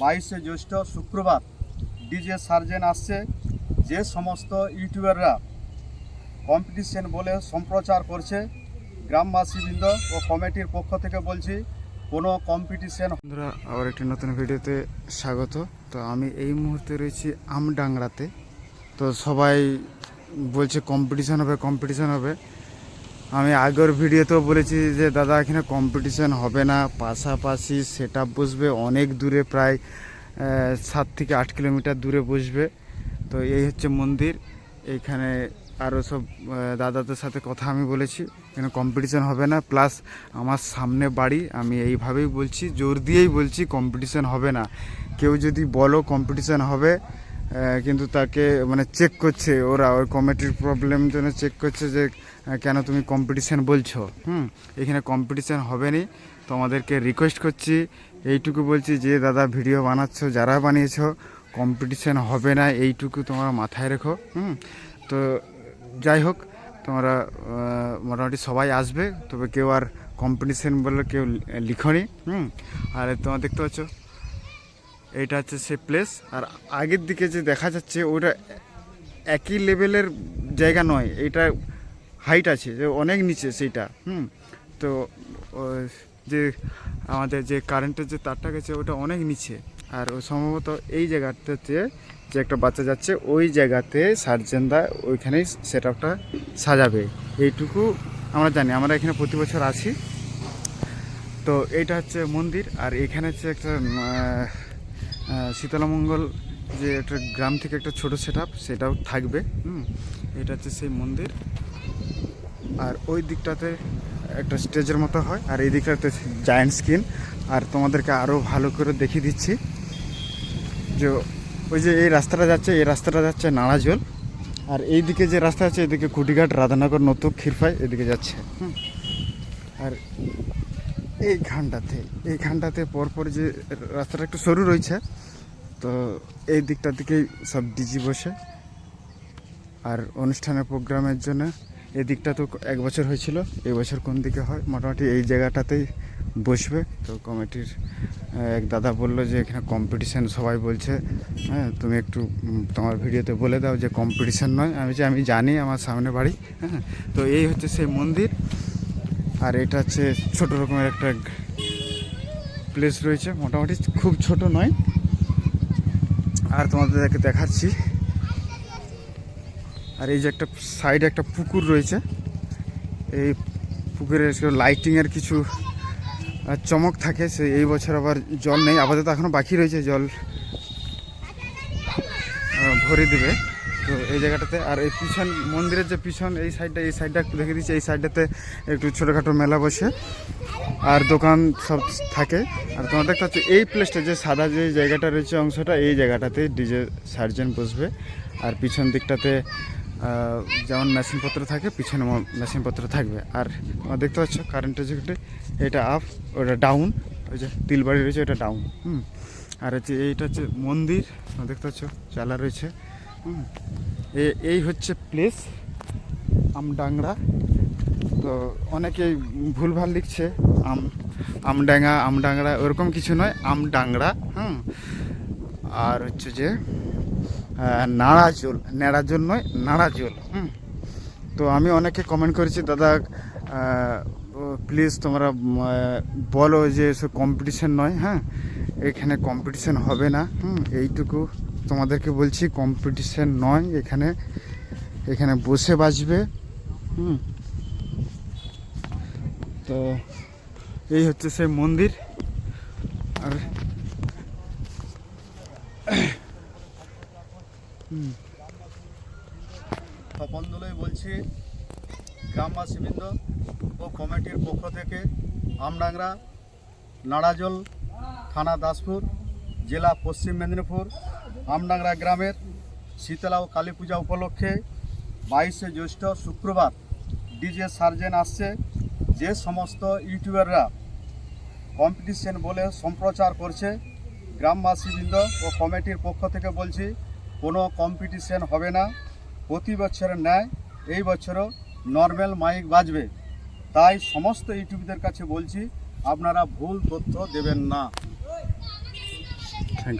বাইশে জ্যৈষ্ঠ শুক্রবার ডিজে সার্জেন আসছে। যে সমস্ত ইউটিউবাররা কম্পিটিশন বলে সম্প্রচার করছে, গ্রামবাসীবৃন্দ ও কমিটির পক্ষ থেকে বলছি, কোনো কম্পিটিশন বন্ধুরা, আবার একটি নতুন ভিডিওতে স্বাগত। তো আমি এই মুহূর্তে রয়েছি আমডাংরাতে তো সবাই বলছে কম্পিটিশন হবে কম্পিটিশন হবে। আমি আগের ভিডিওতেও বলেছি যে, দাদা, এখানে কম্পিটিশন হবে না। পাশাপাশি সেট বসবে অনেক দূরে, প্রায় সাত থেকে আট কিলোমিটার দূরে বসবে। তো এই হচ্ছে মন্দির। এইখানে আরও সব দাদাদের সাথে কথা আমি বলেছি, এখানে কম্পিটিশন হবে না। প্লাস আমার সামনে বাড়ি, আমি এইভাবেই বলছি, জোর দিয়েই বলছি কম্পিটিশন হবে না। কেউ যদি বলো কম্পিটিশন হবে কিন্তু তাকে মানে চেক করছে ওরা, ওই কমিটির প্রবলেম জন্য চেক করছে যে কেন তুমি কম্পিটিশান বলছো? হুম, এখানে কম্পিটিশান হবে নি তোমাদেরকে রিকোয়েস্ট করছি, এইটুকু বলছি যে, দাদা ভিডিও বানাচ্ছ, যারা বানিয়েছ কম্পিটিশান হবে না। এইটুকু তোমরা মাথায় রেখো, হুম। তো যাই হোক, তোমরা মোটামুটি সবাই আসবে, তবে কেউ আর কম্পিটিশান বলে কেউ লিখনি, হুম। আর তোমরা দেখতে পাচ্ছ এইটা হচ্ছে সে প্লেস আর আগের দিকে যে দেখা যাচ্ছে, ওটা একই লেভেলের জায়গা নয়, এটা হাইট আছে, যে অনেক নিচে সেইটা, হুম? তো যে আমাদের যে কারেন্টের যে তারটা গেছে, ওটা অনেক নিচে। আর সম্ভবত এই জায়গাটাতে যে একটা বাচ্চা যাচ্ছে, ওই জায়গাতে সার্জেনদা ওইখানেই সেট আপটা সাজাবে। এইটুকু আমরা জানি, আমরা এখানে প্রতি বছর আছি। তো এইটা হচ্ছে মন্দির, আর এখানে হচ্ছে একটা শীতলামঙ্গল যে একটা গ্রাম থেকে একটা ছোট সেট সেটাও থাকবে, হুম? এটা হচ্ছে সেই মন্দির। আর ওই দিকটাতে একটা স্টেজের মতো হয়, আর এই দিকটাতে জায়েন্ট স্ক্রিন আর তোমাদেরকে আরও ভালো করে দেখিয়ে দিচ্ছি, যে ওই যে এই রাস্তাটা যাচ্ছে, এই রাস্তাটা যাচ্ছে নাড়াজল আর এই দিকে যে রাস্তা আছে, এদিকে কুটিঘাট রাধানগর, নতুন ক্ষীরপাই, এদিকে যাচ্ছে, হুম? আর এইখানটাতে এইখানটাতে পরপর যে রাস্তাটা একটু সরু রয়েছে, তো এই দিকটা দিকেই সব ডিজি বসে। আর অনুষ্ঠানের প্রোগ্রামের জন্য এই দিকটা তো এক বছর হয়েছিল, এই বছর কোন দিকে হয়? মোটামুটি এই জায়গাটাতেই বসবে। তো কমিটির এক দাদা বলল যে এখানে কম্পিটিশান সবাই বলছে হ্যাঁ তুমি একটু তোমার ভিডিওতে বলে দাও যে কম্পিটিশান নয়। আমি যে আমি জানি, আমার সামনে বাড়ি হ্যাঁ। তো এই হচ্ছে সেই মন্দির। আর এটা হচ্ছে ছোট রকমের একটা প্লেস রয়েছে। মোটামুটি খুব ছোট নয়। আর তোমাদেরকে দেখাচ্ছি। আর এই যে একটা সাইডে একটা পুকুর রয়েছে। এই পুকুরের লাইটিংয়ের কিছু চমক থাকে। সে এই বছর আবার জল নেই। আপাতত এখনও বাকি রয়েছে জল। ভরে দিবে। তো এই জায়গাটাতে আর এই পিছন মন্দিরের যে পিছন, এই সাইডটা এই সাইডটা একটু দেখে দিচ্ছি। এই সাইডটাতে একটু ছোটোখাটো মেলা বসে আর দোকান সব থাকে। আর তোমার দেখতে পাচ্ছ, এই প্লেসটা যে সাদা যে জায়গাটা রয়েছে অংশটা, এই জায়গাটাতে ডিজে সার্জেন বসবে। আর পিছন দিকটাতে যেমন মেশিনপত্র থাকে, পিছনে মেশিনপত্র থাকবে। আর তোমরা দেখতে পাচ্ছ কারেন্টের যেটা এটা আপ ওটা ডাউন ওই যে তিলবাড়ি রয়েছে, ওটা ডাউন হুম। আর হচ্ছে এইটা হচ্ছে মন্দির। দেখতে পাচ্ছ চালা রয়েছে। এই হচ্ছে প্লেস আমডাংরা তো অনেকেই ভুলভাল লিখছে, আম আমডাঙ্গা আমডাংরা ওরকম কিছু নয় আমডাংরা হুম। আর হচ্ছে যে নাড়াজোল নেড়াজোল নয়, নাড়াজোল, হুম। তো আমি অনেকে কমেন্ট করেছি, দাদা প্লিজ তোমরা বলো যে সব কম্পিটিশান নয় হ্যাঁ? এখানে কম্পিটিশান হবে না, হুম, এইটুকু। তোমাদেরকে বলছি কম্পিটিশন নয়, এখানে এখানে বসে বাজবে হুম। তো এই হচ্ছে সেই মন্দির। আর তপনদলই বলছি, গ্রামবাসীবৃন্দ ও কমিটির পক্ষ থেকে আমডাংরা নাড়াজল থানা দাসপুর, জেলা পশ্চিম মেদিনীপুর আমডাংরা গ্রামের শীতলা ও কালী পূজা উপলক্ষে বাইশে জ্যৈষ্ঠ শুক্রবার ডিজে সার্জেন আসছে। যে সমস্ত ইউটিউবাররা কম্পিটিশন বলে সম্প্রচার করছে, গ্রামবাসীবৃন্দ ও কমিটির পক্ষ থেকে বলছি, কোনো কম্পিটিশন হবে না। প্রতি বছরের ন্যায় এই বছরও নর্মাল মাইক বাজবে। তাই সমস্ত ইউটিউবদের কাছে বলছি, আপনারা ভুল তথ্য দেবেন না।